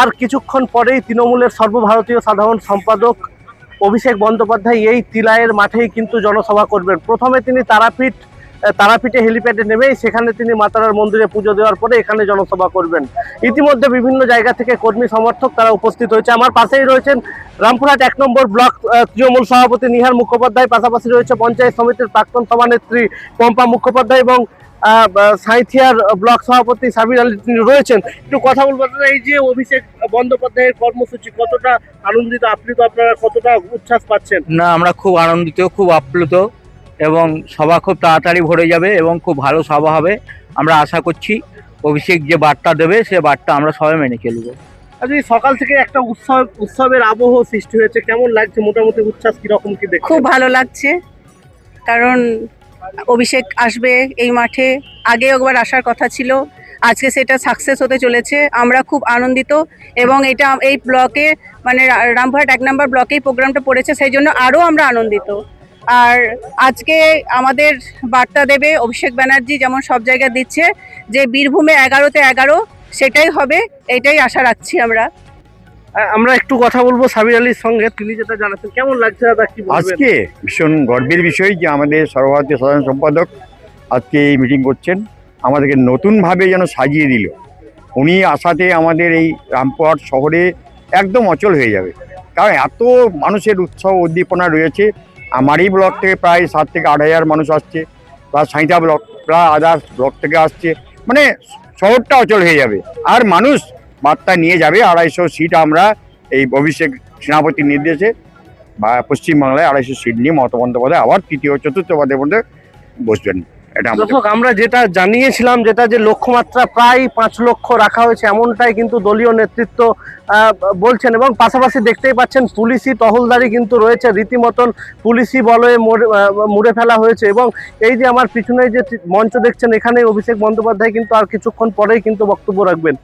আর কিছুক্ষণ পরেই তৃণমূলের সর্বভারতীয় সাধারণ সম্পাদক অভিষেক বন্দ্যোপাধ্যায় এই তিলায়ের মাঠেই কিন্তু জনসভা করবেন। প্রথমে তিনি তারাপীঠ তারাপীঠে হেলিপ্যাডে নেমেই সেখানে তিনি মাতারার মন্দিরে পুজো দেওয়ার পরে এখানে জনসভা করবেন। ইতিমধ্যে বিভিন্ন জায়গা থেকে কর্মী সমর্থক তারা উপস্থিত হয়েছে। আমার পাশেই রয়েছেন রামপুরহাট এক নম্বর ব্লক তৃণমূল সভাপতি নিহার মুখোপাধ্যায়, পাশাপাশি রয়েছে পঞ্চায়েত সমিতির প্রাক্তন সভানেত্রী পম্পা মুখোপাধ্যায় এবং সাঁইথিয়ার ব্লক সভাপতি সাবির আলী তিনি রয়েছেন। একটু কথা বলব এই যে অভিষেক বন্দ্যোপাধ্যায়ের কর্মসূচি কতটা আনন্দিত? আপ্লুত আপনারা কতটা উচ্ছ্বাস পাচ্ছেন? না, আমরা খুব আনন্দিত, খুব আপ্লুত। এবং সভা খুব তাড়াতাড়ি ভরে যাবে এবং খুব ভালো সভা হবে। আমরা আশা করছি অভিষেক যে বার্তা দেবে সে বার্তা আমরা সবাই মেনে চলবো। আজকে সকাল থেকে একটা উৎসব উৎসবের আবহ সৃষ্টি হয়েছে কেমন লাগছে? মোটামুটি উচ্ছ্বাস কীরকম কি দেখছেন খুব ভালো লাগছে। কারণ অভিষেক আসবে এই মাঠে। আগে একবার আসার কথা ছিল। আজকে সেটা সাকসেস হতে চলেছে। আমরা খুব আনন্দিত এবং এটা এই ব্লকে মানে রামপুরহাট এক নম্বর ব্লকেই প্রোগ্রামটা পড়েছে সেই জন্য আরও আমরা আনন্দিত। আর আজকে আমাদের বার্তা দেবে অভিষেক ব্যানার্জি যেমন সব জায়গায় দিচ্ছে যে বীরভূমে এগারোতে এগারো সেটাই হবে এটাই আশা রাখছি আমরা। আমরা একটু কথা বলব সাবির আলীর সঙ্গে তিনি যেটা জানাচ্ছেন। কেমন লাগছে দাদা কি আজকে ভীষণ গর্বের বিষয় যে আমাদের সর্বভারতীয় সাধারণ সম্পাদক আজকে এই মিটিং করছেন। আমাদেরকে নতুনভাবে যেন সাজিয়ে দিল। উনি আসাতে আমাদের এই রামপুরহাট শহরে একদম অচল হয়ে যাবে। কারণ এত মানুষের উৎসাহ উদ্দীপনা রয়েছে। আমার এই ব্লক থেকে প্রায় সাত থেকে আট হাজার মানুষ আসছে প্লাস সাঁইতা ব্লক প্রায় আদার্স ব্লক থেকে আসছে। মানে শহরটা অচল হয়ে যাবে। আর মানুষ বার্তা নিয়ে যাবে, আড়াইশো সিট আমরা এই অভিষেক সেনাপতির নির্দেশে, বা পশ্চিমবাংলায় আড়াইশো সিট নিয়ে মমতা বন্দ্যোপাধ্যায় আবার তৃতীয় চতুর্থ মধ্যে বসবেন। এটা দর্শক আমরা যেটা জানিয়েছিলাম যেটা যে লক্ষ্যমাত্রা প্রায় পাঁচ লক্ষ রাখা হয়েছে এমনটাই কিন্তু দলীয় নেতৃত্ব বলছেন এবং পাশাপাশি দেখতেই পাচ্ছেন পুলিশি টহলদারি কিন্তু রয়েছে রীতিমতন পুলিশি বলয়ে মুড়ে ফেলা হয়েছে এবং এই যে আমার পিছনে যে মঞ্চ দেখছেন এখানে অভিষেক বন্দ্যোপাধ্যায় কিন্তু আর কিছুক্ষণ পরেই কিন্তু বক্তব্য রাখবেন।